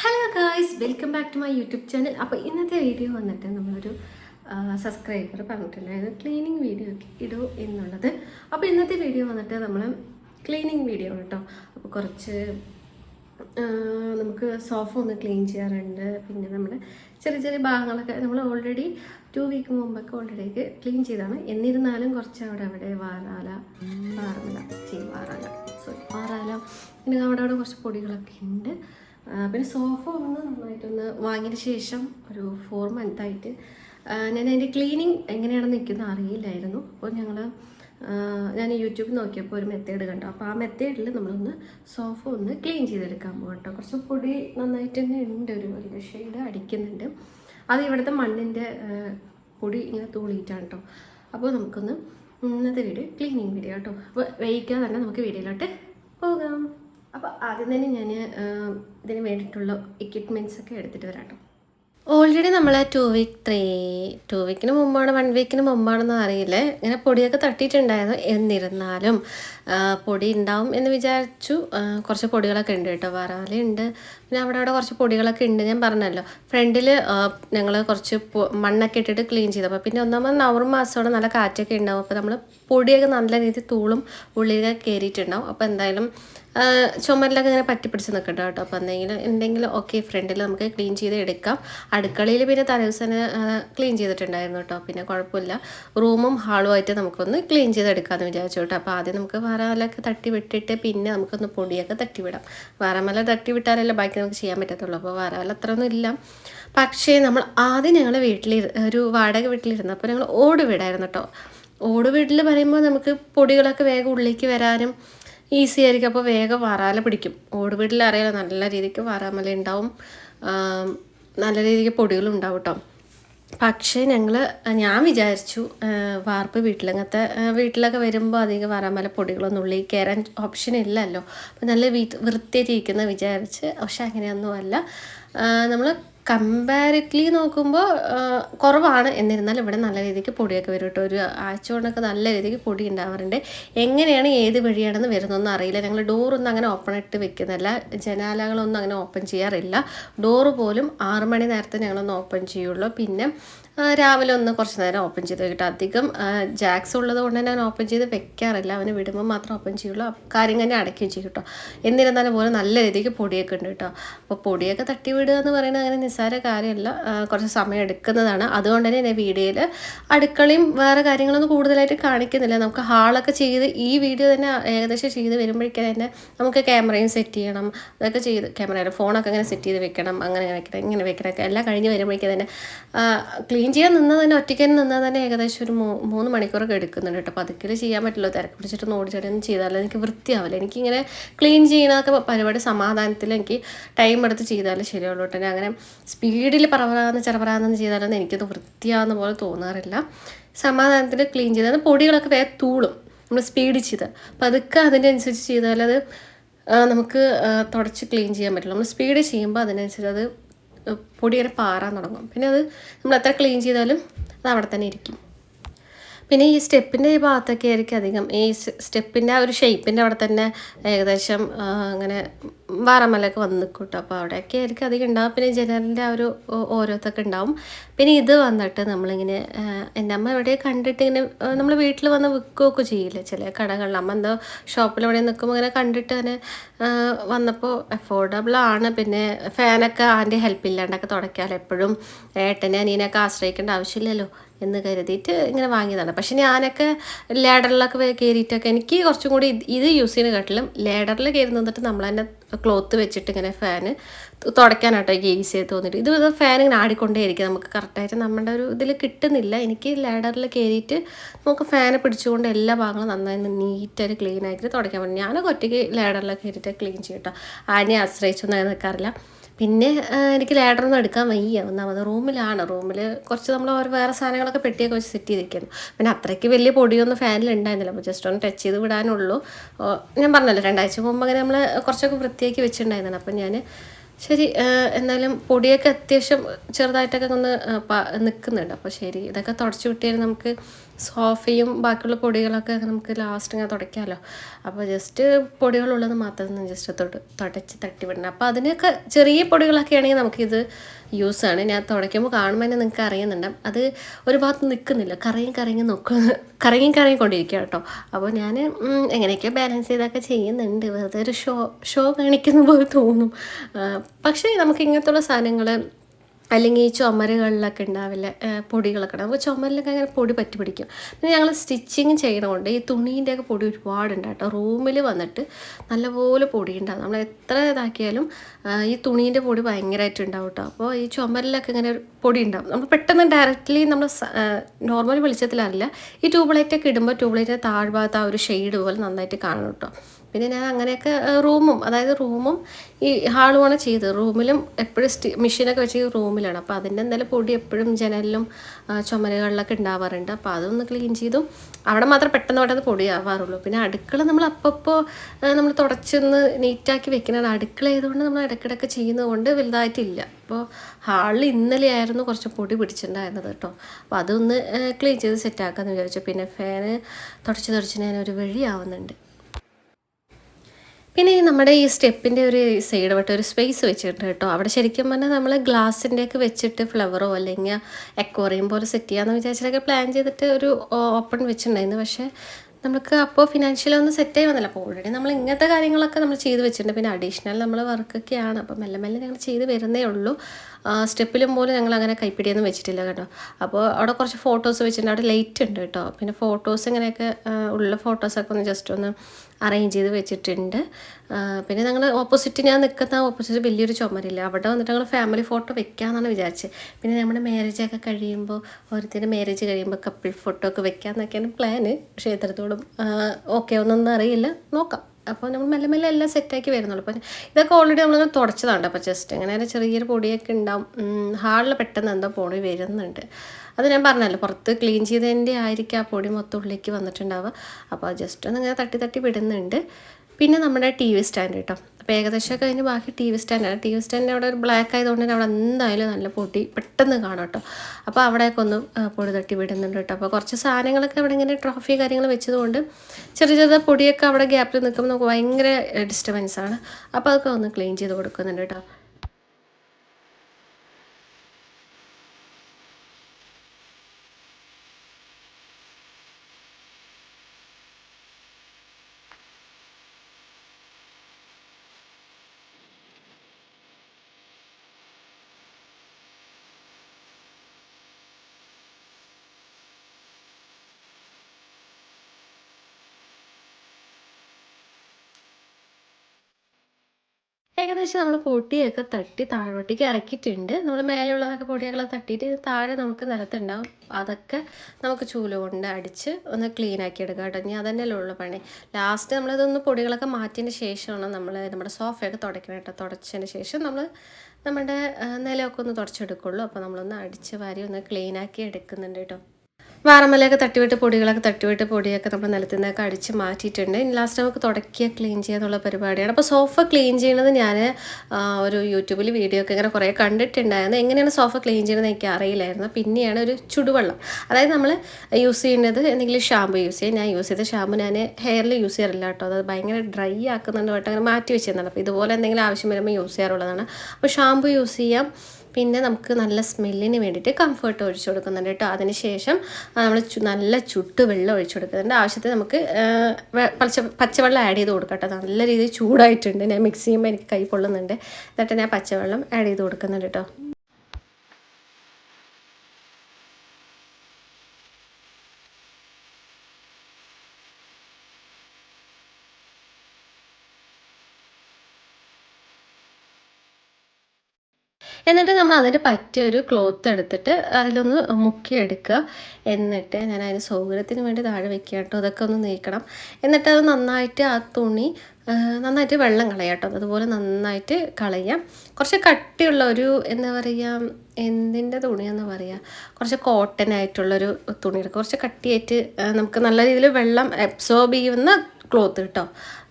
Hello guys welcome back to my YouTube channel അപ്പോൾ ഇന്നത്തെ video വന്നിട്ട് നമ്മളൊരു സബ്സ്ക്രൈബർ പറഞ്ഞിട്ടുണ്ടായിരുന്നു. ക്ലീനിങ് വീഡിയോ ഒക്കെ ഇടൂ എന്നുള്ളത്. അപ്പോൾ ഇന്നത്തെ വീഡിയോ വന്നിട്ട് നമ്മൾ ക്ലീനിങ് വീഡിയോ കേട്ടോ അപ്പോൾ കുറച്ച് നമുക്ക് സോഫ ഒന്ന് ക്ലീൻ ചെയ്യാറുണ്ട്. പിന്നെ നമ്മുടെ ചെറിയ ചെറിയ ഭാഗങ്ങളൊക്കെ നമ്മൾ ഓൾറെഡി ടു വീക്ക് മുമ്പൊക്കെ ഓൾറെഡി ക്ലീൻ ചെയ്താണ്. എന്നിരുന്നാലും കുറച്ച് അവിടെ അവിടെ വാറാല വാറമല ചെയ്യും വാറാല സോറി വാറാല പിന്നെ അവിടെ അവിടെ കുറച്ച് പൊടികളൊക്കെ ഉണ്ട്. പിന്നെ സോഫ ഒന്ന് നന്നായിട്ടൊന്ന് വാങ്ങിയതിന് ശേഷം ഒരു ഫോർ മന്തായിട്ട് ഞാൻ അതിന്റെ ക്ലീനിങ് എങ്ങനെയാണെന്ന് നിൽക്കുന്നത് അറിയില്ലായിരുന്നു. അപ്പോൾ ഞങ്ങൾ ഞാൻ യൂട്യൂബിൽ നോക്കിയപ്പോൾ ഒരു മെത്തേഡ് കണ്ടു. അപ്പോൾ ആ മെത്തേഡിൽ നമ്മളൊന്ന് സോഫ ഒന്ന് ക്ലീൻ ചെയ്തെടുക്കാൻ പോകും കേട്ടോ. കുറച്ച് പൊടി നന്നായിട്ട് തന്നെ ഉണ്ട് ഒരു വലിയ ഷെയ്ഡ് അടിക്കുന്നുണ്ട്. അത് ഇവിടുത്തെ മണ്ണിന്റെ പൊടി ഇങ്ങനെ തൂളിയിട്ടാണ് കേട്ടോ. അപ്പോൾ നമുക്കൊന്ന് ഇന്നത്തെ വീഡിയോ ക്ലീനിങ് വീഡിയോ കേട്ടോ അപ്പോൾ വൈകാതെ തന്നെ നമുക്ക് വീഡിയോയിലോട്ട് പോകാം. അപ്പോൾ ആദ്യം തന്നെ ഞാൻ ഇതിന് വേണ്ടിയിട്ടുള്ള എക്യുപ്മെന്റ്സ് ഒക്കെ എടുത്തിട്ട് വരാം ഓൾറെഡി നമ്മൾ ടു വീക്ക് ത്രീ ടു വീക്കിന് മുമ്പാണ് വൺ വീക്കിന് മുമ്പാണെന്ന് അറിയില്ല. ഇങ്ങനെ പൊടിയൊക്കെ തട്ടിയിട്ടുണ്ടായിരുന്നു. എന്നിരുന്നാലും പൊടി ഉണ്ടാവും എന്ന് വിചാരിച്ചു. കുറച്ച് പൊടികളൊക്കെ ഉണ്ട് കേട്ടോ. ഉണ്ട്. പിന്നെ അവിടെ അവിടെ കുറച്ച് പൊടികളൊക്കെ ഉണ്ട്. ഞാൻ പറഞ്ഞല്ലോ. ഫ്രണ്ടിൽ ഞങ്ങൾ കുറച്ച് മണ്ണൊക്കെ ഇട്ടിട്ട് ക്ലീൻ ചെയ്തു. അപ്പോൾ പിന്നെ ഒന്നാമത് നവർ മാസത്തോടെ നല്ല കാറ്റൊക്കെ ഉണ്ടാവും. അപ്പോൾ നമ്മൾ പൊടിയൊക്കെ നല്ല രീതിയിൽ തൂളും ഉള്ളിലൊക്കെ കയറിയിട്ടുണ്ടാവും. അപ്പോൾ എന്തായാലും ചുമരിലൊക്കെ ഇങ്ങനെ പറ്റി പിടിച്ച് നിൽക്കട്ടോ കേട്ടോ. അപ്പോൾ എന്തെങ്കിലും എന്തെങ്കിലും ഓക്കെ ഫ്രണ്ടിൽ നമുക്ക് ക്ലീൻ ചെയ്ത് എടുക്കാം. അടുക്കളയിൽ പിന്നെ തലേദിവസം ക്ലീൻ ചെയ്തിട്ടുണ്ടായിരുന്നു കേട്ടോ. പിന്നെ കുഴപ്പമില്ല. റൂമും ഹാളും ആയിട്ട് നമുക്കൊന്ന് ക്ലീൻ ചെയ്തെടുക്കാമെന്ന് വിചാരിച്ചു കേട്ടോ. അപ്പോൾ ആദ്യം നമുക്ക് വാരാമലൊക്കെ തട്ടി വിട്ടിട്ട് പിന്നെ നമുക്കൊന്ന് പൊടിയൊക്കെ തട്ടി വിടാം വാരാമല തട്ടി വിട്ടാലല്ലേ ബാക്കി നമുക്ക് ചെയ്യാൻ പറ്റത്തുള്ളൂ. അപ്പോൾ വാരാമല അത്രയൊന്നും ഇല്ല. പക്ഷേ നമ്മൾ ആദ്യം ഞങ്ങൾ വീട്ടിൽ ഒരു വാടക വീട്ടിലിരുന്നപ്പോൾ ഞങ്ങൾ ഓട് വീടായിരുന്നു കേട്ടോ ഓട് വീട്ടിൽ പറയുമ്പോൾ നമുക്ക് പൊടികളൊക്കെ വേഗം ഉള്ളിലേക്ക് വരാനും ഈസി ആയിരിക്കും. അപ്പോൾ വേഗം വറാല പിടിക്കും. ഓട് വീട്ടിൽ അറിയാലോ നല്ല രീതിക്ക് വറാമല ഉണ്ടാവും. നല്ല രീതിക്ക് പൊടികളും ഉണ്ടാവും കേട്ടോ പക്ഷേ ഞങ്ങൾ ഞാൻ വിചാരിച്ചു വാർപ്പ് വീട്ടിലങ്ങനത്തെ ആ, വീട്ടിലൊക്കെ വരുമ്പോൾ അധികം വരാമല പൊടികളൊന്നും ഉള്ളി കയറാൻ ഓപ്ഷൻ ഇല്ലല്ലോ. അപ്പോൾ നല്ല വീട്ട് വൃത്തിയായിട്ടിരിക്കുന്ന വിചാരിച്ച് പക്ഷെ അങ്ങനെയൊന്നും അല്ല നമ്മൾ കമ്പാരിറ്റീവ്ലി നോക്കുമ്പോൾ കുറവാണ്. എന്നിരുന്നാലും ഇവിടെ നല്ല രീതിക്ക് പൊടിയൊക്കെ വരും കേട്ടോ. ഒരു ആഴ്ച കൊണ്ടൊക്കെ നല്ല രീതിക്ക് പൊടി ഉണ്ടാവാറുണ്ട്. എങ്ങനെയാണ് ഏത് വഴിയാണെന്ന് വരുന്നൊന്നും അറിയില്ല. ഞങ്ങൾ ഡോറൊന്നും അങ്ങനെ ഓപ്പൺ ഇട്ട് വെക്കുന്നില്ല ജനാലകളൊന്നും അങ്ങനെ ഓപ്പൺ ചെയ്യാറില്ല. ഡോറ് പോലും ആറ് മണി നേരത്തെ ഞങ്ങളൊന്ന് ഓപ്പൺ ചെയ്യുള്ളൂ. പിന്നെ രാവിലെ ഒന്ന് കുറച്ച് നേരം ഓപ്പൺ ചെയ്ത് വെക്കട്ടെ. അധികം ജാക്സ് ഉള്ളത് കൊണ്ട് തന്നെ അവൻ ഓപ്പൺ ചെയ്ത് വെക്കാറില്ല. അവന് വിടുമ്പോൾ മാത്രം ഓപ്പൺ ചെയ്യുള്ളൂ. കാര്യം തന്നെ അടയ്ക്കുകയും ചെയ്യും കേട്ടോ. എന്നിരുന്നാലും പോലും നല്ല രീതിക്ക് പൊടിയൊക്കെ ഉണ്ട് കേട്ടോ. അപ്പോൾ പൊടിയൊക്കെ തട്ടി വിടുക എന്ന് പറയുന്നത് അങ്ങനെ നിസ്സാര കാര്യമല്ല. കുറച്ച് സമയം എടുക്കുന്നതാണ്. അതുകൊണ്ട് തന്നെ എന്റെ വീഡിയോയിൽ അടുക്കളയും വേറെ കാര്യങ്ങളൊന്നും കൂടുതലായിട്ട് കാണിക്കുന്നില്ല. നമുക്ക് ഹാളൊക്കെ ചെയ്ത് ഈ വീഡിയോ തന്നെ ഏകദേശം ചെയ്ത് വരുമ്പോഴേക്കും തന്നെ നമുക്ക് ക്യാമറയും സെറ്റ് ചെയ്യണം. അതൊക്കെ ചെയ്ത് ക്യാമറയുടെ ഫോണൊക്കെ അങ്ങനെ സെറ്റ് ചെയ്ത് വെക്കണം. അങ്ങനെ വെക്കണം ഇങ്ങനെ വെക്കണം. എല്ലാം കഴിഞ്ഞ് വരുമ്പോഴേക്കും തന്നെ ക്ലീൻ ചെയ്യാൻ നിന്നാൽ തന്നെ ഒറ്റയ്ക്ക് നിന്നാൽ തന്നെ ഏകദേശം ഒരു മൂന്ന് മണിക്കൂറൊക്കെ എടുക്കുന്നുണ്ട് കേട്ടോ. അപ്പോൾ അതൊക്കെ ചെയ്യാൻ പറ്റില്ല തിരക്ക് പിടിച്ചിട്ട് ഓടിച്ചടിയൊന്നും ചെയ്താലും എനിക്ക് വൃത്തിയാവില്ല എനിക്കിങ്ങനെ ക്ലീൻ ചെയ്യുന്നതൊക്കെ പരിപാടി സമാധാനത്തിൽ എനിക്ക് ടൈം എടുത്ത് ചെയ്താലും ശരിയുള്ളൂ കേട്ടോ. അങ്ങനെ സ്പീഡിൽ പറവറാന്ന് ചെറപറാന്ന് ചെയ്താലൊന്നും എനിക്കത് വൃത്തിയാവുന്ന പോലെ തോന്നാറില്ല. സമാധാനത്തിൽ ക്ലീൻ ചെയ്താൽ പൊടികളൊക്കെ വേറെ തൂളും. നമ്മൾ സ്പീഡ് ചെയ്ത്. അപ്പോൾ അതൊക്കെ അതിനനുസരിച്ച് ചെയ്താൽ അത് നമുക്ക് തുടച്ച് ക്ലീൻ ചെയ്യാൻ പറ്റില്ല നമ്മൾ സ്പീഡ് ചെയ്യുമ്പോൾ അതിനനുസരിച്ച് അത് പൊടി പാറാൻ തുടങ്ങും. പിന്നെ അത് നമ്മൾ എത്ര ക്ലീൻ ചെയ്താലും അത് അവിടെ തന്നെ ഇരിക്കും. പിന്നെ ഈ സ്റ്റെപ്പിന്റെ ഈ ഭാഗത്തൊക്കെ ആയിരിക്കും അധികം. ഈ സ്റ്റെപ്പിന്റെ ആ ഒരു ഷേപ്പിന്റെ അവിടെ തന്നെ ഏകദേശം അങ്ങനെ വാറമലൊക്കെ വന്ന് നിൽക്കും അപ്പോൾ അവിടെയൊക്കെ ആയിരിക്കും അധികം ഉണ്ടാവും പിന്നെ ജനലിന്റെ ആ ഒരു ഓരോത്തൊക്കെ ഉണ്ടാവും. പിന്നെ ഇത് വന്നിട്ട് നമ്മളിങ്ങനെ എന്റെ അമ്മ എവിടെ കണ്ടിട്ട് ഇങ്ങനെ നമ്മൾ വീട്ടിൽ വന്ന് വിൽക്കുകയൊക്കെ ചെയ്യില്ല? ചില കടകളിൽ. അമ്മ എന്തോ ഷോപ്പിൽ എവിടെ നിൽക്കുമ്പോൾ ഇങ്ങനെ കണ്ടിട്ട് അങ്ങനെ വന്നപ്പോൾ അഫോർഡബിൾ ആണ്. പിന്നെ ഫാനൊക്കെ ആന്റെ ഹെൽപ്പ് ഇല്ലാണ്ടൊക്കെ തുടയ്ക്കാമല്ലോ എപ്പോഴും ഏട്ടനെ അനിയനൊക്കെ ആശ്രയിക്കേണ്ട ആവശ്യമില്ലല്ലോ. എന്ന് കരുതിയിട്ട് ഇങ്ങനെ വാങ്ങിയതാണ്. പക്ഷെ ഞാനൊക്കെ ലേഡറിലൊക്കെ കയറിയിട്ടൊക്കെ എനിക്ക് കുറച്ചും കൂടി ഇത് യൂസ് ചെയ്യുന്ന കാട്ടിലും ലേഡറിൽ കയറി നിന്നിട്ട് നമ്മൾ തന്നെ ക്ലോത്ത് വെച്ചിട്ട് ഇങ്ങനെ ഫാന് തുടയ്ക്കാനാട്ടോ എനിക്ക് ഈസി ആയി തോന്നിയിട്ട്. ഇത് ഫാൻ ഇങ്ങനെ ആടിക്കൊണ്ടേയിരിക്കും. നമുക്ക് കറക്റ്റായിട്ട് നമ്മുടെ ഒരു ഇതിൽ കിട്ടുന്നില്ല. എനിക്ക് ലേഡറിൽ കയറിയിട്ട് നമുക്ക് ഫാന് പിടിച്ചുകൊണ്ട് എല്ലാ ഭാഗങ്ങളും നന്നായി നീറ്റായിട്ട് ക്ലീൻ ആയിട്ട് തുടയ്ക്കാൻ പറ്റും. ഞാനൊക്കെ ഒറ്റയ്ക്ക് ലേഡറിലൊക്കെ കയറിയിട്ട് ക്ലീൻ ചെയ്യും കേട്ടോ. ആരെയും ആശ്രയിച്ചൊന്നും നിൽക്കാറില്ല പിന്നെ എനിക്ക് ലാഡറൊന്നും എടുക്കാൻ വയ്യ. ഒന്നാമത് റൂമിലാണ്. റൂമിൽ കുറച്ച് നമ്മൾ വേറെ സാധനങ്ങളൊക്കെ പെട്ടിയൊക്കെ വെച്ച് സെറ്റ് ചെയ്തിരിക്കുന്നു. പിന്നെ അത്രയ്ക്ക് വലിയ പൊടിയൊന്നും ഫാനിൽ ഉണ്ടായിരുന്നില്ല അപ്പോൾ ജസ്റ്റ് ഒന്ന് ടച്ച് ചെയ്ത് വിടാനുള്ളൂ. ഞാൻ പറഞ്ഞല്ലോ രണ്ടാഴ്ച മുമ്പ് അങ്ങനെ നമ്മൾ കുറച്ചൊക്കെ വൃത്തിയാക്കി വെച്ചിട്ടുണ്ടായിരുന്നു അപ്പം ഞാൻ ശരി എന്നാലും പൊടിയൊക്കെ അത്യാവശ്യം ചെറുതായിട്ടൊക്കെ ഒന്ന് നിൽക്കുന്നുണ്ട് അപ്പോൾ ശരി ഇതൊക്കെ തുടച്ചു കിട്ടിയാൽ നമുക്ക് സോഫയും ബാക്കിയുള്ള പൊടികളൊക്കെ നമുക്ക് ലാസ്റ്റ് ഇങ്ങനെ തുടയ്ക്കാമല്ലോ അപ്പോൾ ജസ്റ്റ് പൊടികളുള്ളത് മാത്രം ജസ്റ്റ് തൊട്ട് തുടച്ച് തട്ടി വിടണം അപ്പോൾ അതിനൊക്കെ ചെറിയ പൊടികളൊക്കെ ആണെങ്കിൽ നമുക്കിത് ആണ്. ഞാൻ തുടയ്ക്കുമ്പോൾ കാണുമ്പോൾ തന്നെ നിങ്ങൾക്ക് അറിയുന്നുണ്ട്. അത് ഒരു ഭാഗത്ത് നിൽക്കുന്നില്ല കറങ്ങി കറങ്ങി നോക്കുന്നു കറങ്ങി കറങ്ങി കൊണ്ടിരിക്കുക കേട്ടോ അപ്പോൾ ഞാൻ എങ്ങനെയൊക്കെയോ ബാലൻസ് ചെയ്തൊക്കെ ചെയ്യുന്നുണ്ട്. വെറുതെ ഒരു ഷോ ഷോ കാണിക്കുന്ന പോലെ തോന്നും. പക്ഷേ നമുക്ക് ഇങ്ങനത്തുള്ള സാധനങ്ങൾ അല്ലെങ്കിൽ ഈ ചുമരുകളിലൊക്കെ ഉണ്ടാവില്ല പൊടികളൊക്കെ അപ്പോൾ ചുമരിലൊക്കെ അങ്ങനെ പൊടി പറ്റി പിടിക്കും. പിന്നെ ഞങ്ങൾ സ്റ്റിച്ചിങ് ചെയ്യണമുണ്ട് ഈ തുണീന്റെയൊക്കെ പൊടി ഒരുപാടുണ്ട് കേട്ടോ. റൂമിൽ വന്നിട്ട് നല്ലപോലെ പൊടി ഉണ്ടാവും നമ്മൾ എത്ര ഇതാക്കിയാലും ഈ തുണീന്റെ പൊടി ഭയങ്കരമായിട്ട് ഉണ്ടാവും കേട്ടോ. അപ്പോൾ ഈ ചുമരിലൊക്കെ ഇങ്ങനെ പൊടി ഉണ്ടാവും. നമ്മൾ പെട്ടെന്ന് ഡയറക്റ്റ്ലി നമ്മൾ നോർമൽ വെളിച്ചത്തിലറിയില്ല ഈ ട്യൂബ് ലൈറ്റൊക്കെ ഇടുമ്പോൾ ട്യൂബ് ലൈറ്റിന്റെ താഴ്ഭാഗത്ത് ആ ഒരു ഷെയ്ഡ് പോലെ നന്നായിട്ട് കാണും കേട്ടോ. പിന്നെ ഞാൻ അങ്ങനെയൊക്കെ റൂമും അതായത് റൂമും ഈ ഹാളുമാണ് ചെയ്തത്. റൂമിലും എപ്പോഴും സ്റ്റി മെഷീനൊക്കെ വെച്ച് റൂമിലാണ്. അപ്പോൾ അതിന്റെ എന്തായാലും പൊടി എപ്പോഴും ജനലിലും ചുമരുകളിലൊക്കെ ഉണ്ടാവാറുണ്ട്. അപ്പോൾ അതൊന്ന് ക്ലീൻ ചെയ്തു അവിടെ മാത്രം പെട്ടെന്ന് പെട്ടെന്ന് പൊടിയാവാറുള്ളൂ. പിന്നെ അടുക്കള നമ്മൾ അപ്പപ്പോൾ നമ്മൾ തുടച്ചൊന്ന് നീറ്റാക്കി വെക്കുന്നത് അടുക്കള ആയതുകൊണ്ട് നമ്മൾ ഇടയ്ക്കിടയ്ക്ക് ചെയ്യുന്നതുകൊണ്ട് വലുതായിട്ടില്ല. അപ്പോൾ ഹാളിൽ ഇന്നലെ ആയിരുന്നു കുറച്ച് പൊടി പിടിച്ചിട്ടുണ്ടായിരുന്നത് കേട്ടോ. അപ്പോൾ അതൊന്ന് ക്ലീൻ ചെയ്ത് സെറ്റാക്കാമെന്ന് വിചാരിച്ചു. പിന്നെ ഫാന് തുടച്ച് തുടച്ച് ഒരു വഴിയാവുന്നുണ്ട്. പിന്നെ ഈ നമ്മുടെ ഈ സ്റ്റെപ്പിന്റെ ഒരു സൈഡ് വട്ടം ഒരു സ്പേസ് വെച്ചിട്ടുണ്ട് കേട്ടോ. അവിടെ ശരിക്കും പറഞ്ഞാൽ നമ്മൾ ഗ്ലാസിന്റെ ഒക്കെ വെച്ചിട്ട് ഫ്ലവറോ അല്ലെങ്കിൽ അക്വറിയം പോലെ സെറ്റ് ചെയ്യാമെന്ന് വിചാരിച്ചിട്ടൊക്കെ പ്ലാൻ ചെയ്തിട്ട് ഒരു ഓപ്പൺ വെച്ചിട്ടുണ്ടായിരുന്നു. പക്ഷേ നമുക്ക് അപ്പോൾ ഫിനാൻഷ്യലി ഒന്നും സെറ്റ് ആയി വന്നില്ല. അപ്പോൾ ഓൾറെഡി നമ്മൾ ഇങ്ങനത്തെ കാര്യങ്ങളൊക്കെ നമ്മൾ ചെയ്ത് വെച്ചിട്ടുണ്ട്. പിന്നെ അഡീഷണൽ നമ്മൾ വർക്കൊക്കെയാണ് അപ്പോൾ മെല്ലെ മെല്ലെ ഞങ്ങൾ ചെയ്ത് വരുന്നേ ഉള്ളൂ. സ്റ്റെപ്പിലും പോലും ഞങ്ങൾ അങ്ങനെ കൈപ്പിടിയൊന്നും വെച്ചിട്ടില്ല കേട്ടോ. അപ്പോൾ അവിടെ കുറച്ച് ഫോട്ടോസ് വെച്ചിട്ടുണ്ട്. അവിടെ ലൈറ്റ് ഉണ്ട് കേട്ടോ. പിന്നെ ഫോട്ടോസ് ഇങ്ങനെയൊക്കെ ഉള്ള ഫോട്ടോസൊക്കെ ഒന്ന് ജസ്റ്റ് ഒന്ന് അറേഞ്ച് ചെയ്ത് വെച്ചിട്ടുണ്ട്. പിന്നെ ഞങ്ങൾ ഓപ്പോസിറ്റ് ഞാൻ നിൽക്കുന്ന ഓപ്പോസിറ്റ് വലിയൊരു ചുമരില്ല. അവിടെ വന്നിട്ട് ഞങ്ങൾ ഫാമിലി ഫോട്ടോ വെക്കാമെന്നാണ് വിചാരിച്ചത് പിന്നെ നമ്മുടെ മാരേജ് ഒക്കെ കഴിയുമ്പോൾ ഓരോരുത്തരുടെ മാരേജ് കഴിയുമ്പോൾ കപ്പിൾ ഫോട്ടോ ഒക്കെ വെക്കാമെന്നൊക്കെയാണ് പ്ലാന് പക്ഷേ എത്രത്തോളം ഓക്കെ ഒന്നൊന്നും അറിയില്ല. നോക്കാം. അപ്പോൾ നമ്മൾ മെല്ലെ മെല്ലെ എല്ലാം സെറ്റാക്കി വരുന്നുള്ളൂ. അപ്പം ഇതൊക്കെ ഓൾറെഡി നമ്മൾ തുടച്ചതാണ്. അപ്പോൾ ജസ്റ്റ് അങ്ങനെ ചെറിയൊരു പൊടിയൊക്കെ ഉണ്ടാവും. ഹാളിൽ പെട്ടെന്ന് എന്തോ പോണി വരുന്നുണ്ട്. അത് ഞാൻ പറഞ്ഞല്ലോ പുറത്ത് ക്ലീൻ ചെയ്തതിന്റെ ആയിരിക്കും ആ പൊടി മൊത്തം ഉള്ളിലേക്ക് വന്നിട്ടുണ്ടാവുക. അപ്പോൾ ജസ്റ്റ് ഒന്ന് ഇങ്ങനെ തട്ടി തട്ടി വിടുന്നുണ്ട്. പിന്നെ നമ്മുടെ ടി വി സ്റ്റാൻഡ് കേട്ടോ. അപ്പോൾ ഏകദേശം കഴിഞ്ഞ് ബാക്കി ടി വി സ്റ്റാൻഡാണ് ടി വി സ്റ്റാൻഡിന്റെ അവിടെ ഒരു ബ്ലാക്ക് ആയതുകൊണ്ട് തന്നെ അവിടെ എന്തായാലും നല്ല പൊടി പെട്ടെന്ന് കാണും കേട്ടോ. അപ്പോൾ അവിടെയൊക്കെ ഒന്ന് പൊടി തട്ടി വിടുന്നുണ്ട് കേട്ടോ. അപ്പോൾ കുറച്ച് സാധനങ്ങളൊക്കെ അവിടെ ഇങ്ങനെ ട്രോഫി കാര്യങ്ങൾ വെച്ചതുകൊണ്ട് ചെറിയ ചെറിയ പൊടിയൊക്കെ അവിടെ ഗ്യാപ്പിൽ നിൽക്കുമ്പോൾ നമുക്ക് ഭയങ്കര ഡിസ്റ്റർബൻസ് ആണ്. അപ്പോൾ അതൊക്കെ ഒന്ന് ക്ലീൻ ചെയ്ത് കൊടുക്കുന്നുണ്ട് കേട്ടോ. ഏകദേശം നമ്മൾ പൊടിയൊക്കെ തട്ടി താഴോട്ടേക്ക് ഇറക്കിയിട്ടുണ്ട്. നമ്മൾ മേലെയുള്ളതൊക്കെ പൊടിയൊക്കെ തട്ടിയിട്ട് താഴെ നമുക്ക് നിലത്തുണ്ടാവും. അതൊക്കെ നമുക്ക് ചൂൽ കൊണ്ട് അടിച്ച് ഒന്ന് ക്ലീൻ ആക്കി എടുക്കാം കേട്ടോ. ഇനി അതന്നെയല്ലേ ഉള്ളു പണി. ലാസ്റ്റ് നമ്മളിതൊന്ന് പൊടികളൊക്കെ മാറ്റിയതിന് ശേഷമാണ് നമ്മൾ നമ്മുടെ സോഫയൊക്കെ തുടയ്ക്കണം കേട്ടോ. തുടച്ചതിന് ശേഷം നമ്മൾ നമ്മുടെ നിലയൊക്കെ ഒന്ന് തുടച്ചെടുക്കുള്ളൂ. അപ്പോൾ നമ്മളൊന്ന് അടിച്ച് വാരി ഒന്ന് ക്ലീൻ ആക്കി എടുക്കുന്നുണ്ട് കേട്ടോ. വാറമലയൊക്കെ തട്ടിവിട്ട് പൊടികളൊക്കെ തട്ടിവിട്ട് പൊടിയൊക്കെ നമ്മൾ നിലത്തിൽ നിന്നൊക്കെ അടിച്ച് മാറ്റിയിട്ടുണ്ട്. ഇനി ലാസ്റ്റ് നമുക്ക് തുടക്കിയ ക്ലീൻ ചെയ്യുക എന്നുള്ള പരിപാടിയാണ്. അപ്പോൾ സോഫ ക്ലീൻ ചെയ്യുന്നത് ഞാൻ ഒരു യൂട്യൂബിൽ വീഡിയോ ഒക്കെ ഇങ്ങനെ കുറേ കണ്ടിട്ടുണ്ടായിരുന്നു. എങ്ങനെയാണ് സോഫ ക്ലീൻ ചെയ്യുന്നത് എനിക്ക് അറിയില്ലായിരുന്നു. പിന്നെയാണ് ഒരു ചുടുവെള്ളം. അതായത് നമ്മൾ യൂസ് ചെയ്യുന്നത് എന്തെങ്കിലും ഷാമ്പു യൂസ് ചെയ്യും. ഞാൻ യൂസ് ചെയ്ത ഷാമ്പു ഞാൻ ഹെയറിൽ യൂസ് ചെയ്യാറില്ല കേട്ടോ. അത് ഭയങ്കര ഡ്രൈ ആക്കുന്നുണ്ട് കേട്ടോ. അങ്ങനെ മാറ്റി വെച്ചിരുന്നതാണ്. അപ്പോൾ ഇതുപോലെ എന്തെങ്കിലും ആവശ്യം വരുമ്പോൾ യൂസ് ചെയ്യാറുള്ളതാണ്. അപ്പോൾ ഷാമ്പു യൂസ് ചെയ്യാം. പിന്നെ നമുക്ക് നല്ല സ്മെല്ലിന് വേണ്ടിയിട്ട് കംഫർട്ട് ഒഴിച്ചു കൊടുക്കുന്നുണ്ട് കേട്ടോ. അതിന് ശേഷം നമ്മൾ നല്ല ചുട്ട് വെള്ളം ഒഴിച്ചു കൊടുക്കുന്നുണ്ട്. ആവശ്യത്തിന് നമുക്ക് പച്ച പച്ചവെള്ളം ആഡ് ചെയ്ത് കൊടുക്കാം നല്ല രീതിയിൽ ചൂടായിട്ടുണ്ട്. ഞാൻ മിക്സ് ചെയ്യുമ്പോൾ എനിക്ക് കൈ പൊള്ളുന്നുണ്ട്. എന്നിട്ട് ഞാൻ പച്ചവെള്ളം ആഡ് ചെയ്ത് കൊടുക്കുന്നുണ്ട് കേട്ടോ. എന്നിട്ട് നമ്മൾ അതിന് പറ്റിയ ഒരു ക്ലോത്ത് എടുത്തിട്ട് അതിലൊന്ന് മുക്കിയെടുക്കുക. എന്നിട്ട് ഞാൻ അതിന് സൗകര്യത്തിന് വേണ്ടി താഴെ വെക്കുക കേട്ടോ. അതൊക്കെ ഒന്ന് നീക്കണം. എന്നിട്ട് അത് നന്നായിട്ട് ആ തുണി നന്നായിട്ട് വെള്ളം കളയാം കേട്ടോ. അതുപോലെ നന്നായിട്ട് കളയാം. കുറച്ച് കട്ടിയുള്ള ഒരു എന്താ പറയുക എന്തിന്റെ തുണിയെന്ന് പറയുക കുറച്ച് കോട്ടൺ ആയിട്ടുള്ളൊരു തുണി എടുക്കുക. കുറച്ച് കട്ടിയായിട്ട് നമുക്ക് നല്ല രീതിയിൽ വെള്ളം അബ്സോർബ് ചെയ്യുന്ന ക്ലോത്ത് കേട്ടോ.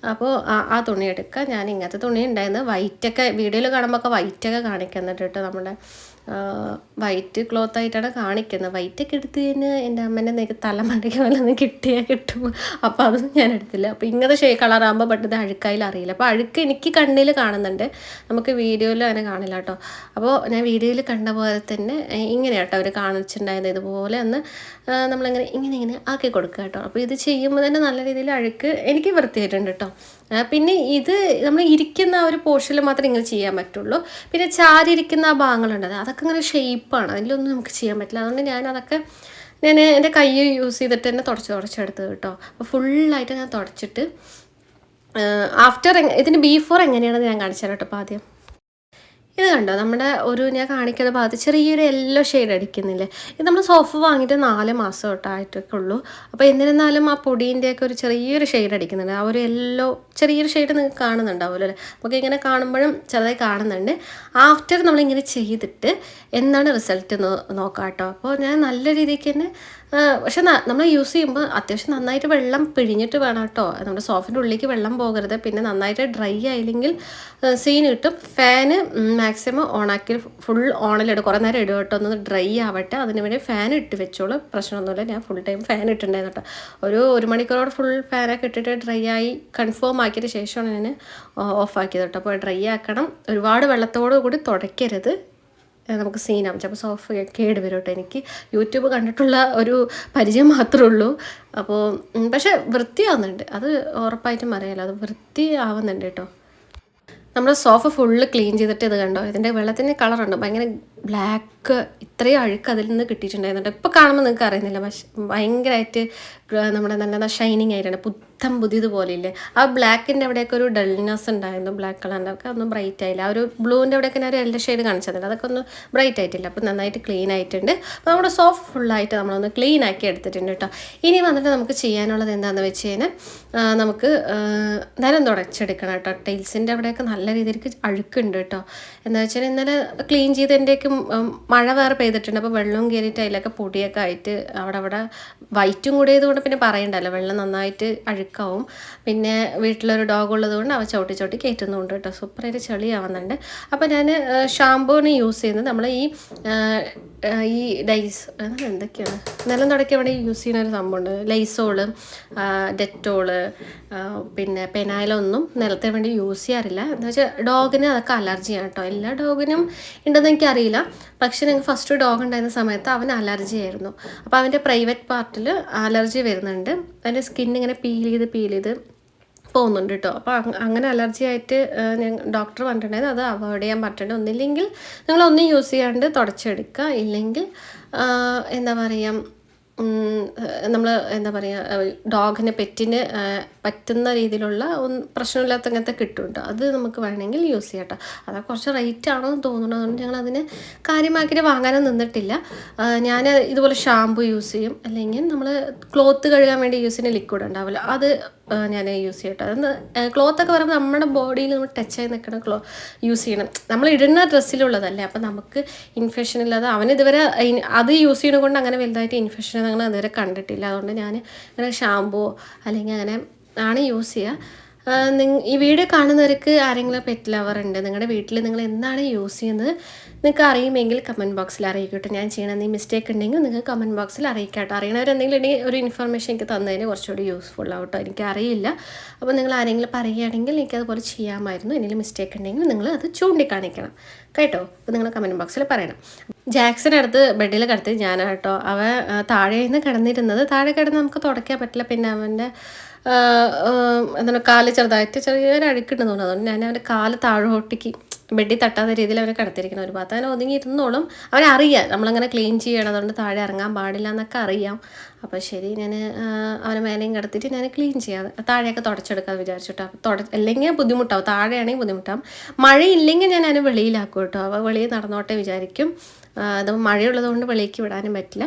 അപ്പോൾ ആ- തുണി എടുക്കുക ഞാൻ ഇങ്ങനത്തെ തുണി ഉണ്ടായിരുന്നു. വൈറ്റൊക്കെ വീഡിയോയിൽ കാണുമ്പോൾ ഒക്കെ വൈറ്റൊക്കെ കാണിക്കുന്നുണ്ട് കേട്ടോ നമ്മുടെ വൈറ്റ് ക്ലോത്ത് ആയിട്ടാണ് കാണിക്കുന്നത്. വൈറ്റൊക്കെ എടുത്ത് കഴിഞ്ഞാൽ എന്റെ അമ്മേന്റെ നിനക്ക് തലമണ്ടയ്ക്ക് വല്ലതും കിട്ടിയാൽ കിട്ടും അപ്പോൾ അതൊന്നും ഞാൻ എടുത്തില്ല. അപ്പോൾ ഇങ്ങനത്തെ ഷേ കളറാകുമ്പോൾ പെട്ടത് അഴുക്കായിൽ അറിയില്ല. അപ്പോൾ അഴുക്ക് എനിക്ക് കണ്ണിൽ കാണുന്നുണ്ട്. നമുക്ക് വീഡിയോയിൽ അങ്ങനെ കാണില്ല കേട്ടോ. അപ്പോൾ ഞാൻ വീഡിയോയിൽ കണ്ട പോലെ തന്നെ ഇങ്ങനെ കേട്ടോ അവർ കാണിച്ചിട്ടുണ്ടായത് ഇതുപോലെ ഒന്ന് നമ്മളിങ്ങനെ ഇങ്ങനെ ഇങ്ങനെ ആക്കി കൊടുക്കുക കേട്ടോ. അപ്പോൾ ഇത് ചെയ്യുമ്പോൾ തന്നെ നല്ല രീതിയിൽ അഴുക്ക് എനിക്ക് വൃത്തിയായിട്ടുണ്ട് കേട്ടോ. പിന്നെ ഇത് നമ്മൾ ഇരിക്കുന്ന ആ ഒരു പോർഷനിൽ മാത്രമേ ഇങ്ങനെ ചെയ്യാൻ പറ്റുള്ളൂ. പിന്നെ ചാരിയിരിക്കുന്ന ആ ഭാഗങ്ങളുണ്ട്. അത് അതൊക്കെ ഇങ്ങനെ ഷേപ്പാണ് അതിലൊന്നും നമുക്ക് ചെയ്യാൻ പറ്റില്ല. അതുകൊണ്ട് ഞാൻ അതൊക്കെ ഞാൻ എന്റെ കൈ യൂസ് ചെയ്തിട്ട് തന്നെ തുടച്ച് തുടച്ചെടുത്തത് കേട്ടോ. അപ്പോൾ ഫുള്ളായിട്ട് ഞാൻ തുടച്ചിട്ട് ആഫ്റ്റർ ഇതിന് ബിഫോർ എങ്ങനെയാണെന്ന് ഞാൻ കാണിച്ചു തരാം കേട്ടോ അപ്പോൾ ആദ്യം. ഇത് കണ്ടോ? നമ്മുടെ ഒരു ഞാൻ കാണിക്കുന്ന ഭാഗത്ത് ചെറിയൊരു യെല്ലോ ഷെയ്ഡ് അടിക്കുന്നില്ലേ? ഇത് നമ്മൾ സോഫ വാങ്ങിയിട്ട് നാല് മാസം തൊട്ടായിട്ടൊക്കെ ഉള്ളൂ. അപ്പോൾ എന്നിരുന്നാലും ആ പൊടീന്റെയൊക്കെ ഒരു ചെറിയൊരു ഷെയ്ഡ് അടിക്കുന്നുണ്ട്. ആ ഒരു യെല്ലോ ചെറിയൊരു ഷെയ്ഡ് നിങ്ങൾക്ക് കാണുന്നുണ്ടാവുമല്ലോ അല്ലേ? നമുക്ക് ഇങ്ങനെ കാണുമ്പോഴും ചെറുതായി കാണുന്നുണ്ട്. ആഫ്റ്റർ നമ്മളിങ്ങനെ ചെയ്തിട്ട് എന്താണ് റിസൾട്ട് നോക്കാം കേട്ടോ അപ്പോൾ ഞാൻ നല്ല രീതിക്ക് തന്നെ പക്ഷെ നമ്മൾ യൂസ് ചെയ്യുമ്പോൾ അത്യാവശ്യം നന്നായിട്ട് വെള്ളം പിഴിഞ്ഞിട്ട് വേണം കേട്ടോ നമ്മുടെ സോഫിന്റെ ഉള്ളിലേക്ക് വെള്ളം പോകരുത്. പിന്നെ നന്നായിട്ട് ഡ്രൈ ആയില്ലെങ്കിൽ സീൻ കിട്ടും. ഫാന് മാക്സിമം ഓണാക്കി ഫുൾ ഓണിലിടും കുറേ നേരം ഇടും കേട്ടോ. ഒന്ന് ഡ്രൈ ആവട്ടെ. അതിന് വേണ്ടി ഫാൻ ഇട്ട് വെച്ചോളൂ. പ്രശ്നമൊന്നുമില്ല. ഞാൻ ഫുൾ ടൈം ഫാൻ ഇട്ടിട്ടുണ്ടായിരുന്നു കേട്ടോ. ഒരു ഒരു മണിക്കൂറോടെ ഫുൾ ഫാനൊക്കെ ഇട്ടിട്ട് ഡ്രൈ ആയി കൺഫേം ആക്കിയതിന് ശേഷമാണ് ഞാൻ ഓഫ് ആക്കിയത് കേട്ടോ. അപ്പോൾ ഡ്രൈ ആക്കണം. ഒരുപാട് വെള്ളത്തോടു കൂടി തുടയ്ക്കരുത്. നമുക്ക് സീനാവും. ചിലപ്പോൾ സോഫ കേട് വരും കേട്ടോ എനിക്ക്. യൂട്യൂബ് കണ്ടിട്ടുള്ള ഒരു പരിചയം മാത്രമേ ഉള്ളൂ. അപ്പോൾ പക്ഷെ വൃത്തിയാവുന്നുണ്ട്. അത് ഉറപ്പായിട്ടും അറിയാലോ. അത് വൃത്തിയാവുന്നുണ്ട് കേട്ടോ. നമ്മൾ സോഫ ഫുള്ള് ക്ലീൻ ചെയ്തിട്ട് ഇത് കണ്ടോ? ഇതിന്റെ വെള്ളത്തിന്റെ കളറുണ്ട് ഭയങ്കര ബ്ലാക്ക് ഇത്രയും അഴുക്ക് അതിൽ നിന്ന് കിട്ടിയിട്ടുണ്ടായിരുന്നു ഇപ്പോൾ കാണുമ്പോൾ നിങ്ങൾക്ക് അറിയുന്നില്ല. പക്ഷെ ഭയങ്കരമായിട്ട് നമ്മുടെ നല്ല ഷൈനിങ് ആയിട്ടാണ്. പുത്തം പുതിയതുപോലെ ഇല്ലേ ആ ബ്ലാക്കിന്റെ അവിടെയൊക്കെ ഒരു ഡൾനെസ് ഉണ്ടായിരുന്നു. ബ്ലാക്ക് കളറിന്റെ ഒക്കെ ഒന്നും ബ്രൈറ്റ് ആയില്ല. ആ ഒരു ബ്ലൂവിന്റെ അവിടെയൊക്കെ ഞാൻ ഒരു എല്ലാ ഷെയ്ഡ് കാണിച്ചതല്ല. അതൊക്കെ ഒന്ന് ബ്രൈറ്റ് ആയിട്ടില്ല. അപ്പോൾ നന്നായിട്ട് ക്ലീൻ ആയിട്ടുണ്ട്. അപ്പോൾ നമ്മുടെ സോഫ്റ്റ് ഫുള്ളായിട്ട് നമ്മളൊന്ന് ക്ലീൻ ആക്കി എടുത്തിട്ടുണ്ട് കേട്ടോ ഇനി വന്നിട്ട് നമുക്ക് ചെയ്യാനുള്ളത് എന്താണെന്ന് വെച്ച് കഴിഞ്ഞാൽ നമുക്ക് നിലം തുടച്ചെടുക്കണം കേട്ടോ ടൈൽസിന്റെ അവിടെയൊക്കെ നല്ല രീതിക്ക് അഴുക്കുണ്ട് കേട്ടോ എന്താ വെച്ചാൽ ഇന്നലെ ക്ലീൻ ചെയ്തതിന്റെയൊക്കെ മഴ വേറെ പെയ്തിട്ടുണ്ട്. അപ്പോൾ വെള്ളവും കയറിയിട്ട് അതിലൊക്കെ പൊടിയൊക്കെ ആയിട്ട് അവിടെ അവിടെ വൈറ്റും കൂടെ ആയതുകൊണ്ട് പിന്നെ പറയണ്ടല്ലോ. വെള്ളം നന്നായിട്ട് അഴുക്കാവും. പിന്നെ വീട്ടിലൊരു ഡോഗ് ഉള്ളതുകൊണ്ട് അവ ചവിട്ടി ചവിട്ടി കയറ്റുന്നുണ്ട് കേട്ടോ. സൂപ്പറായിട്ട് ചെളിയാവുന്നുണ്ട്. അപ്പോൾ ഞാൻ ഷാമ്പൂവിന് യൂസ് ചെയ്യുന്നത് നമ്മൾ ഈ ഈ ഡൈസ് എന്തൊക്കെയാണ്? നിലം തുടക്കി അവിടെ യൂസ് ചെയ്യുന്ന ഒരു സംഭവമുണ്ട്. ലൈസോൾ ഡെറ്റോൾ പിന്നെ പെനായിലൊന്നും നിലത്തിന് വേണ്ടി യൂസ് ചെയ്യാറില്ല. എന്താ വെച്ചാൽ ഡോഗിന് അതൊക്കെ അലർജിയാണ് കേട്ടോ. എല്ലാ ഡോഗിനും ഉണ്ടെന്ന് എനിക്കറിയില്ല. പക്ഷെ ഞങ്ങൾക്ക് ഫസ്റ്റ് ഡോഗ് ഉണ്ടായിരുന്ന സമയത്ത് അവന് അലർജി ആയിരുന്നു. അപ്പോൾ അവന്റെ പ്രൈവറ്റ് പാർട്ടിൽ അലർജി വരുന്നുണ്ട്. അതിന്റെ സ്കിൻ ഇങ്ങനെ പീൽ ചെയ്ത് പീൽ ചെയ്ത് പോകുന്നുണ്ട് കേട്ടോ അപ്പോൾ അങ്ങനെ അലർജി ആയിട്ട് ഡോക്ടർ പറഞ്ഞിട്ടുണ്ടായിരുന്നു അത് അവോയ്ഡ് ചെയ്യാൻ പറ്റുന്നുണ്ട് ഒന്നില്ലെങ്കിൽ നിങ്ങളൊന്നും യൂസ് ചെയ്യാണ്ട് തുടച്ചെടുക്കുക. ഇല്ലെങ്കിൽ എന്താ പറയുക നമ്മൾ എന്താ പറയുക ഡോഗിന് പെറ്റിന് പറ്റുന്ന രീതിയിലുള്ള പ്രശ്നമില്ലാത്ത അങ്ങനത്തെ കിട്ടുന്നുണ്ട്. അത് നമുക്ക് വേണമെങ്കിൽ യൂസ് ചെയ്യാം കേട്ടോ അത് കുറച്ച് റേറ്റ് ആണോ എന്ന് തോന്നുന്നു അതുകൊണ്ട് ഞങ്ങൾ അതിന് കാര്യമാക്കിയിട്ട് വാങ്ങാനും നിന്നിട്ടില്ല. ഞാൻ ഇതുപോലെ ഷാമ്പു യൂസ് ചെയ്യും. അല്ലെങ്കിൽ നമ്മൾ ക്ലോത്ത് കഴുകാൻ വേണ്ടി യൂസ് ചെയ്യുന്ന ലിക്വിഡ് ഉണ്ടാവില്ല. അത് ഞാൻ യൂസ് ചെയ്യട്ടെ. അതെന്ന് ക്ലോത്തൊക്കെ പറയുമ്പോൾ നമ്മുടെ ബോഡിയിൽ നമ്മൾ ടച്ച് ആയി നിൽക്കുന്ന ക്ലോ യൂസ് ചെയ്യണം. നമ്മൾ ഇടുന്ന ഡ്രസ്സിലുള്ളതല്ലേ അപ്പം നമുക്ക് ഇൻഫെക്ഷൻ ഇല്ലാതെ അവൻ ഇതുവരെ അത് യൂസ് ചെയ്യുന്നത് കൊണ്ട് അങ്ങനെ വലുതായിട്ട് ഇൻഫെക്ഷൻ അങ്ങനെ ഇതുവരെ കണ്ടിട്ടില്ല. അതുകൊണ്ട് ഞാൻ അങ്ങനെ ഷാമ്പൂ അല്ലെങ്കിൽ അങ്ങനെ ആണ് യൂസ് ചെയ്യുക ഈ വീഡിയോ കാണുന്നവർക്ക് ആരെങ്കിലും പെറ്റ് ലവർ ഉണ്ട് നിങ്ങളുടെ വീട്ടിൽ നിങ്ങൾ എന്താണ് യൂസ് ചെയ്യുന്നത് നിങ്ങൾക്ക് അറിയുമെങ്കിൽ കമന്റ് ബോക്സിൽ അറിയിക്കട്ടെ. ഞാൻ ചെയ്യണ എന്തെങ്കിലും മിസ്റ്റേക്ക് ഉണ്ടെങ്കിൽ നിങ്ങൾ കമന്റ് ബോക്സിൽ അറിയിക്കാട്ടോ. അറിയണവരെന്തെങ്കിലും ഒരു ഇൻഫർമേഷൻ എനിക്ക് തന്നതിന് കുറച്ചുകൂടി യൂസ്ഫുൾ ആവട്ടോ. എനിക്ക് അറിയില്ല. അപ്പോൾ നിങ്ങൾ ആരെങ്കിലും പറയുകയാണെങ്കിൽ എനിക്ക് അതുപോലെ ചെയ്യാമായിരുന്നു. എന്തെങ്കിലും മിസ്റ്റേക്ക് ഉണ്ടെങ്കിൽ നിങ്ങൾ അത് ചൂണ്ടിക്കാണിക്കണം. കേട്ടോ? അപ്പോൾ നിങ്ങൾ കമന്റ് ബോക്സിൽ പറയണം. ജാക്സൺ അടുത്ത് ബെഡിൽ കിടത്തി ഞാനാട്ടോ. അവ താഴെ നിന്ന് കിടന്നിരുന്നത്. താഴെ കിടന്ന് നമുക്ക് തുടയ്ക്കാൻ പറ്റില്ല. പിന്നെ അവന്റെ എന്താണ് കാൽ ചെറുതായിട്ട് ചെറിയൊരു അഴുക്കിട്ട് തോന്നുന്നു. അതുകൊണ്ട് ഞാൻ അവന്റെ കാൽ താഴോട്ടേക്ക് ബെഡിൽ തട്ടാത്ത രീതിയിൽ അവനെ കിടത്തിരിക്കണം ഒരു ഭാഗത്ത് അങ്ങനെ ഒതുങ്ങി ഇരുന്നോളും അവനറിയാം നമ്മളങ്ങനെ ക്ലീൻ ചെയ്യണം. അതുകൊണ്ട് താഴെ ഇറങ്ങാൻ പാടില്ല എന്നൊക്കെ അറിയാം. അപ്പോൾ ശരി ഞാൻ അവനെ മേലെയും കിടത്തിയിട്ട് ഞാൻ ക്ലീൻ ചെയ്യാം. താഴെയൊക്കെ തുടച്ചെടുക്കാമെന്ന് വിചാരിച്ചിട്ടോ അപ്പോൾ തുട അല്ലെങ്കിൽ ബുദ്ധിമുട്ടാവും. താഴെയാണെങ്കിൽ ബുദ്ധിമുട്ടാവും. മഴയില്ലെങ്കിൽ ഞാൻ അതിനെ വെളിയിലാക്കും കേട്ടോ അവ വെളിയിൽ നടന്നോട്ടെ വിചാരിക്കും. അത് മഴയുള്ളതുകൊണ്ട് വെളിയിലേക്ക് വിടാനും പറ്റില്ല.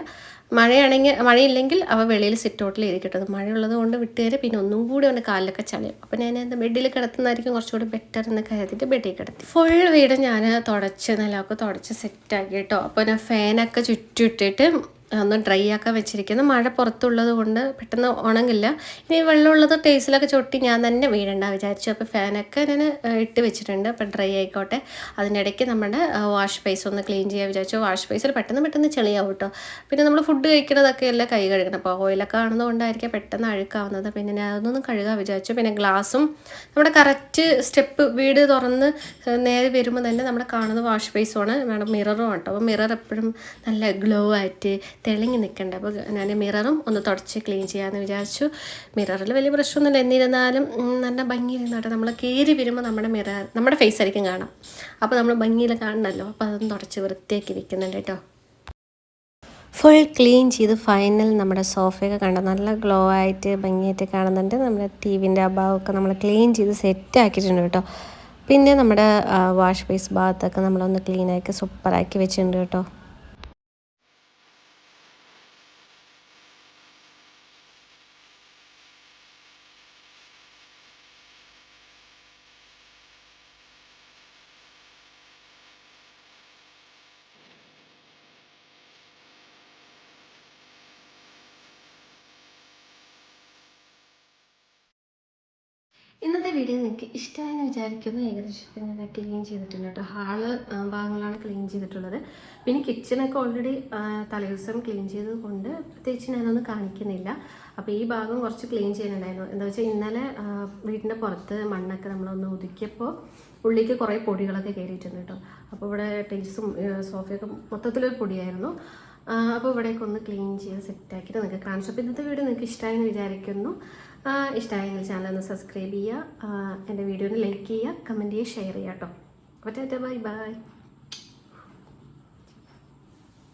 മഴയാണെങ്കിൽ മഴയില്ലെങ്കിൽ അവ വെളിയിൽ സിറ്റൗട്ടിൽ ഇരിക്കട്ടെ. അത് മഴയുള്ളത് കൊണ്ട് വിട്ടുകയറി പിന്നെ ഒന്നും കൂടി അവന്റെ കാലിലൊക്കെ ചളിയും. അപ്പം ഞാൻ എന്താ ബെഡിൽ കിടത്തുന്നതായിരിക്കും കുറച്ചുകൂടി ബെറ്റർ എന്ന് കരുതിയിട്ട് ബെഡിൽ കിടത്തി. ഫുൾ വീട് ഞാൻ തുടച്ച് നിലമൊക്കെ തുടച്ച് സെറ്റാക്കി കേട്ടോ. അപ്പോൾ ഞാൻ ഫാനൊക്കെ ചുറ്റിട്ടിട്ട് ഒന്ന് ഡ്രൈ ആക്കാൻ വെച്ചിരിക്കുന്നത് മഴ പുറത്തുള്ളത് കൊണ്ട് പെട്ടെന്ന് ഉണങ്ങില്ല. ഇനി വെള്ളമുള്ളത് ടേസിലൊക്കെ ചൊട്ടി ഞാൻ തന്നെ വീഴണ്ട വിചാരിച്ചു. അപ്പോൾ ഫാനൊക്കെ ഞാൻ ഇട്ട് വെച്ചിട്ടുണ്ട്. അപ്പോൾ ഡ്രൈ ആയിക്കോട്ടെ. അതിനിടയ്ക്ക് നമ്മുടെ വാഷ് ബേസ് ഒന്ന് ക്ലീൻ ചെയ്യാൻ വിചാരിച്ചു. വാഷ് ബേസിൽ പെട്ടെന്ന് പെട്ടെന്ന് ചെളിയാവും കേട്ടോ പിന്നെ നമ്മൾ ഫുഡ് കഴിക്കുന്നതൊക്കെ എല്ലാം കൈ കഴുകണം. അപ്പോൾ ഓയിലൊക്കെ ആണെന്നുകൊണ്ടായിരിക്കും പെട്ടെന്ന് അഴുക്കാവുന്നത്. പിന്നെ ഞാൻ അതൊന്നും കഴുകാൻ വിചാരിച്ചു. പിന്നെ ഗ്ലാസും നമ്മുടെ കറക്റ്റ് സ്റ്റെപ്പ് വീട് തുറന്ന് നേരെ വരുമ്പോൾ തന്നെ നമ്മുടെ കാണുന്ന വാഷ് ബേസുമാണ്. നമ്മുടെ മിററും കേട്ടോ അപ്പോൾ മിറർ എപ്പോഴും നല്ല ഗ്ലോ ആയിട്ട് തെളിഞ്ഞ് നിൽക്കേണ്ടത് അപ്പോൾ ഞാൻ മിററും ഒന്ന് തുടച്ച് ക്ലീൻ ചെയ്യാമെന്ന് വിചാരിച്ചു. മിററിൽ വലിയ പ്രശ്നമൊന്നുമില്ല. എന്നിരുന്നാലും നല്ല ഭംഗിയിൽ കേട്ടോ നമ്മൾ കയറി വരുമ്പോൾ നമ്മുടെ മിറർ നമ്മുടെ ഫേസ് ആയിരിക്കും കാണാം. അപ്പോൾ നമ്മൾ ഭംഗിയിൽ കാണണമല്ലോ അപ്പോൾ അതൊന്ന് തുടച്ച് വൃത്തിയാക്കി വെക്കുന്നുണ്ട് കേട്ടോ. ഫുൾ ക്ലീൻ ചെയ്ത് ഫൈനൽ നമ്മുടെ സോഫയൊക്കെ കണ്ട നല്ല ഗ്ലോ ആയിട്ട് ഭംഗിയായിട്ട് കാണുന്നുണ്ട്. നമ്മുടെ ടി വിന്റെ അഭാവമൊക്കെ നമ്മൾ ക്ലീൻ ചെയ്ത് സെറ്റ് ആക്കിയിട്ടുണ്ട് കേട്ടോ. പിന്നെ നമ്മുടെ വാഷ് ബേസ് ഭാഗത്തൊക്കെ നമ്മളൊന്ന് ക്ലീനാക്കി സൂപ്പറാക്കി വെച്ചിട്ടുണ്ട് കേട്ടോ ഇന്നത്തെ വീഡിയോ നിങ്ങൾക്ക് ഇഷ്ടമായെന്ന് വിചാരിക്കുന്നു. ഏകദേശം ഞാൻ ക്ലീൻ ചെയ്തിട്ടുണ്ട് കേട്ടോ. ഹാൾ ഭാഗങ്ങളാണ് ക്ലീൻ ചെയ്തിട്ടുള്ളത്. പിന്നെ കിച്ചണൊക്കെ ഓൾറെഡി തലേദിവസം ക്ലീൻ ചെയ്തതുകൊണ്ട് പ്രത്യേകിച്ച് ഞാനൊന്നും കാണിക്കുന്നില്ല. അപ്പോൾ ഈ ഭാഗം കുറച്ച് ക്ലീൻ ചെയ്യാനുണ്ടായിരുന്നു. എന്താ വെച്ചാൽ ഇന്നലെ വീടിന്റെ പുറത്ത് മണ്ണൊക്കെ നമ്മളൊന്ന് ഒതുക്കിയപ്പോൾ ഉള്ളിലേക്ക് കുറേ പൊടികളൊക്കെ കയറിയിട്ടുണ്ട് കേട്ടോ. അപ്പോൾ ഇവിടെ ടൈൽസും സോഫയൊക്കെ മൊത്തത്തിലൊരു പൊടിയായിരുന്നു. അപ്പോൾ ഇവിടെയൊക്കെ ഒന്ന് ക്ലീൻ ചെയ്ത് സെറ്റാക്കിയിട്ട് നിങ്ങൾക്ക് കാണിച്ചു അപ്പോൾ ഇന്നത്തെ വീഡിയോ നിങ്ങൾക്ക് ഇഷ്ടമായെന്ന് വിചാരിക്കുന്നു. ഇഷ്ടമായെങ്കിൽ ചാനൽ ഒന്ന് സബ്സ്ക്രൈബ് ചെയ്യുക. എന്റെ ഒന്ന് ലൈക്ക് ചെയ്യുക കമന്റ് ചെയ്യുക ഷെയർ ചെയ്യുക കേട്ടോ അപ്പോൾ ബൈ ബൈ